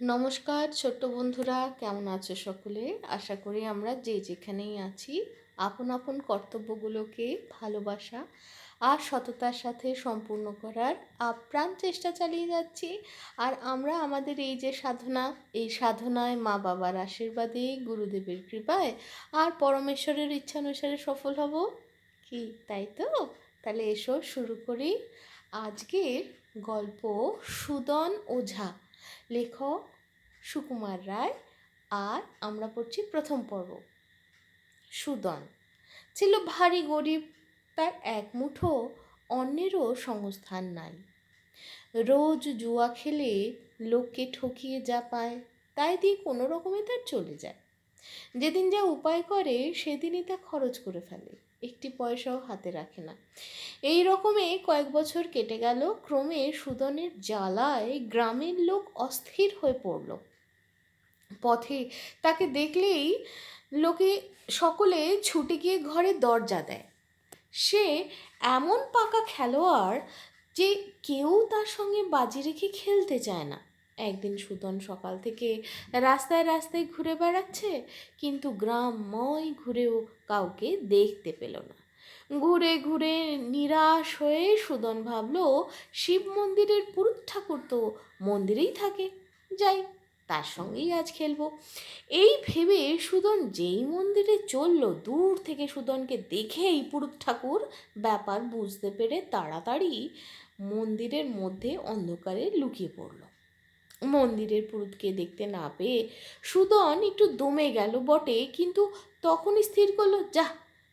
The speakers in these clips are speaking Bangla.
নমস্কার, ছোট্ট বন্ধুরা, কেমন আছো সকলে? আশা করি আমরা যে যেখানেই আছি, আপন আপন কর্তব্যগুলোকে ভালোবাসা আর সততার সাথে সম্পূর্ণ করার আপ্রাণ চেষ্টা চালিয়ে যাচ্ছি। আর আমরা আমাদের এই যে সাধনা, এই সাধনায় মা বাবার আশীর্বাদে, গুরুদেবের কৃপায় আর পরমেশ্বরের ইচ্ছানুসারে সফল হব। কি, তাই তো? তাহলে এসো শুরু করি। আজকের গল্প, সুদন ওঝা। লেখক সুকুমার রায় আর আমরা পড়ছি প্রথম পর্ব। সুদন। ছিল ভারী গরিব, তার এক মুঠো অন্যেরও সংস্থান নাই। রোজ জুয়া খেলে লোককে ঠকিয়ে যা পায়, তাই দিয়ে কোনো রকমে তার চলে যায়। যেদিন যা উপায় করে, সেদিনই তা খরচ করে ফেলে। একটি পয়সাও হাতে রাখে না। এই রকমে কয়েক বছর কেটে গেল, ক্রমে সুদনের জ্বালায় গ্রামের লোক অস্থির হয়ে পড়ল। পথে তাকে দেখলেই লোকে সকলে ছুটে গিয়ে ঘরে দরজা দেয়। সে এমন পাকা খেলোয়াড় যে কেউ তার সঙ্গে বাজি রেখে খেলতে চায় না। একদিন সুদন সকাল থেকে রাস্তায় রাস্তায় ঘুরে বেড়াচ্ছে, কিন্তু গ্রামময় ঘুরেও কাউকে দেখতে পেল না। ঘুরে ঘুরে নিরাশ হয়ে সুদন ভাবল, শিব মন্দিরের পুরুত ঠাকুর তো মন্দিরেই থাকে, যাই তার সঙ্গেই আজ খেলব। এই ভেবে সুদন যেই মন্দিরে চলল, দূর থেকে সুদনকে দেখেই পুরুত ঠাকুর ব্যাপার বুঝতে পেরে তাড়াতাড়ি মন্দিরের মধ্যে অন্ধকারে লুকিয়ে পড়ল। মন্দিরের পুরুতকে দেখতে না পেয়ে সুদন একটু দমে গেল বটে, কিন্তু তখনই স্থির করল, যা,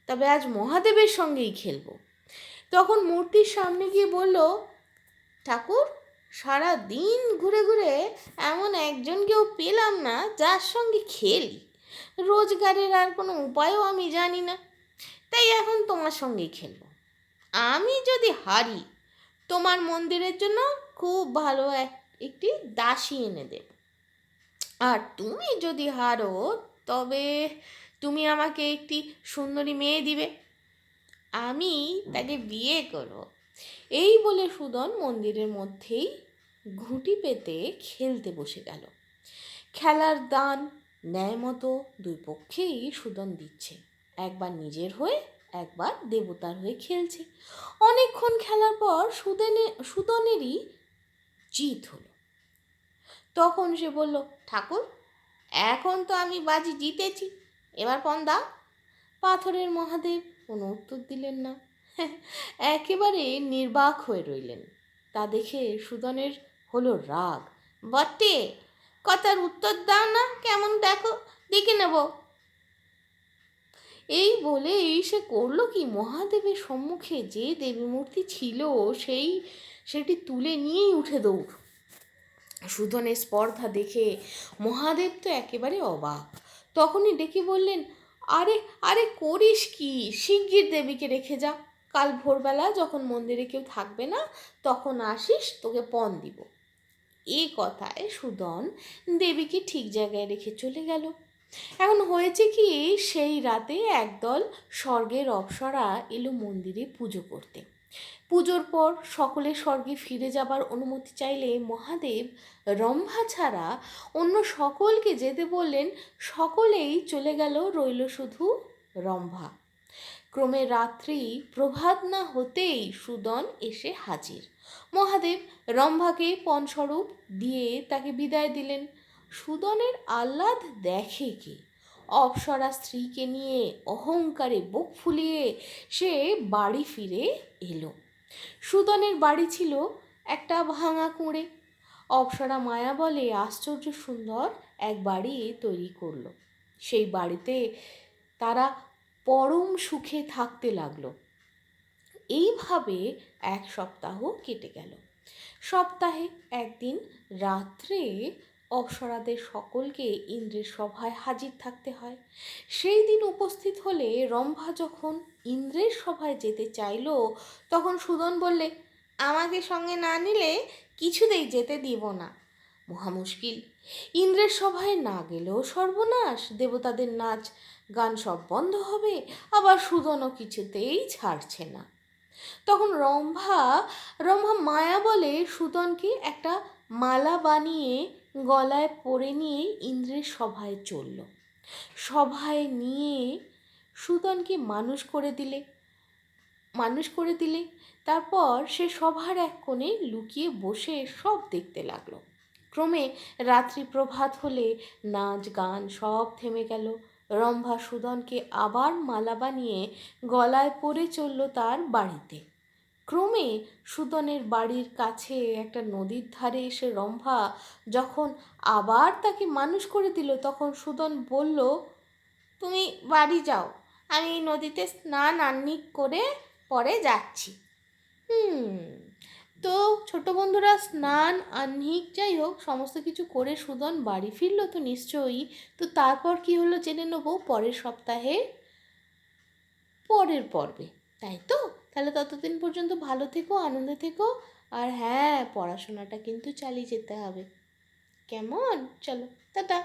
তবে আজ মহাদেবের সঙ্গেই খেলব। তখন মূর্তির সামনে গিয়ে বলল, ঠাকুর, সারা দিন ঘুরে ঘুরে এমন একজনকেও পেলাম না যার সঙ্গে খেলি। রোজগারের আর কোনো উপায়ও আমি জানি না, তাই এখন তোমার সঙ্গেই খেলব। আমি যদি হারি, তোমার মন্দিরের জন্য খুব ভালো এক একটি দাসী এনে দেব। আর তুমি যদি হারো, তবে তুমি আমাকে একটি সুন্দরী মেয়ে দিবে। আমি তাকে বিয়ে করব। এই বলে সুদন মন্দিরের মধ্যেই ঘুঁটি পেতে খেলতে বসে গেল। খেলার দান, ন্যায় মতো দুই পক্ষেই সুদন দিচ্ছে। একবার নিজের হয়ে, একবার দেবতার হয়ে খেলছে। অনেকক্ষণ খেলার পর সুদনে সুদনেরই জিত হলো। তখন সে বলল, ঠাকুর, এখন তো আমি বাজি জিতেছি। এবার পণ দাও পাথরের মহাদেব কোনো উত্তর দিলেন না। একেবারে নির্বাক হয়ে রইলেন। তা দেখে সুদনের হলো রাগ। বটে, কথার উত্তর দাও না, কেমন দেখো, দেখে নেব। এই বলেই সে করল কি, মহাদেবের সম্মুখে যে দেবী মূর্তি ছিল, সেই সেটি তুলে নিয়েই উঠে দৌড়। সুধনের স্পর্ধা দেখে মহাদেব তো একেবারে অবাক। তখনই ডেকে বললেন, আরে আরে করিস কি? শিগগির দেবীকে রেখে যা। কাল ভোরবেলা যখন মন্দিরে কেউ থাকবে না, তখন আসিস, তোকে পণ দিব। এই কথায় সুদন দেবীকে ঠিক জায়গায় রেখে চলে গেল। এখন হয়েছে কি, সেই রাতে একদল স্বর্গের অপসরা এলো মন্দিরে পুজো করতে। পুজোর পর সকলে স্বর্গে ফিরে যাবার অনুমতি চাইলে মহাদেব রম্ভা ছাড়া অন্য সকলকে যেতে বললেন, সকলেই চলে গেল, রইল শুধু রম্ভা। ক্রমে রাত্রি প্রভাত না হতেই সুদন এসে হাজির। মহাদেব রম্ভাকে পণস্বরূপ দিয়ে তাকে বিদায় দিলেন। সুদনের আহ্লাদ দেখে কে? অপসরা স্ত্রীকে নিয়ে অহংকারে বুক ফুলিয়ে সে বাড়ি ফিরে এলো। সুদনের বাড়ি ছিল একটা ভাঙা কুঁড়ে। অপসরা মায়া বলে আশ্চর্য সুন্দর এক বাড়ি তৈরি করল। সেই বাড়িতে তারা পরম সুখে থাকতে লাগল। এইভাবে এক সপ্তাহ কেটে গেল। সপ্তাহে একদিন রাত্রে অপ্সরাদের সকলকে ইন্দ্রের সভায় হাজির থাকতে হয়। সেই দিন উপস্থিত হলে রম্ভা যখন ইন্দ্রের সভায় যেতে চাইল, তখন সুদন বললে, আমাকে সঙ্গে না নিলে কিছুতেই যেতে দিব না। মহা মুশকিল। ইন্দ্রের সভায় না গেলেও সর্বনাশ। দেবতাদের নাচ, গান সব বন্ধ হবে। আবার সুদনও কিছুতেই ছাড়ছে না। তখন রম্ভা রম্ভা মায়া বলে সুদনকে একটা মালা বানিয়ে গলায় পরে নিয়ে ইন্দ্রের সভায় চলল। সভায় নিয়ে সুদনকে মানুষ করে দিলে, মানুষ করে দিলে। তারপর সে সভার এক কোণে লুকিয়ে বসে সব দেখতে লাগল। ক্রমে রাত্রি প্রভাত হলে নাচ, গান সব থেমে গেল। রম্ভা সুদনকে আবার মালা বানিয়ে গলায় পরে চলল তার বাড়িতে। ক্রমে সুদনের বাড়ির কাছে একটা নদীর ধারে এসে রম্ভা যখন আবার তাকে মানুষ করে দিল, তখন সুদন বলল, তুমি বাড়ি যাও, আমি এই নদীতে স্নান আহ্নিক করে পরে যাচ্ছি। হুম, তো ছোট বন্ধুরা, স্নান আহ্নিক যাই হোক, সমস্ত কিছু করে সুদন বাড়ি ফিরল তো নিশ্চয়ই। তো তারপর কি হলো জেনে নেব পরের সপ্তাহে, পরের পর্বে, তাই তো? তাহলে ততদিন পর্যন্ত ভালো থেকো, আনন্দে থেকো। আর হ্যাঁ পড়াশোনাটা কিন্তু চালিয়ে যেতে হবে। কেমন? চলো, টাটা।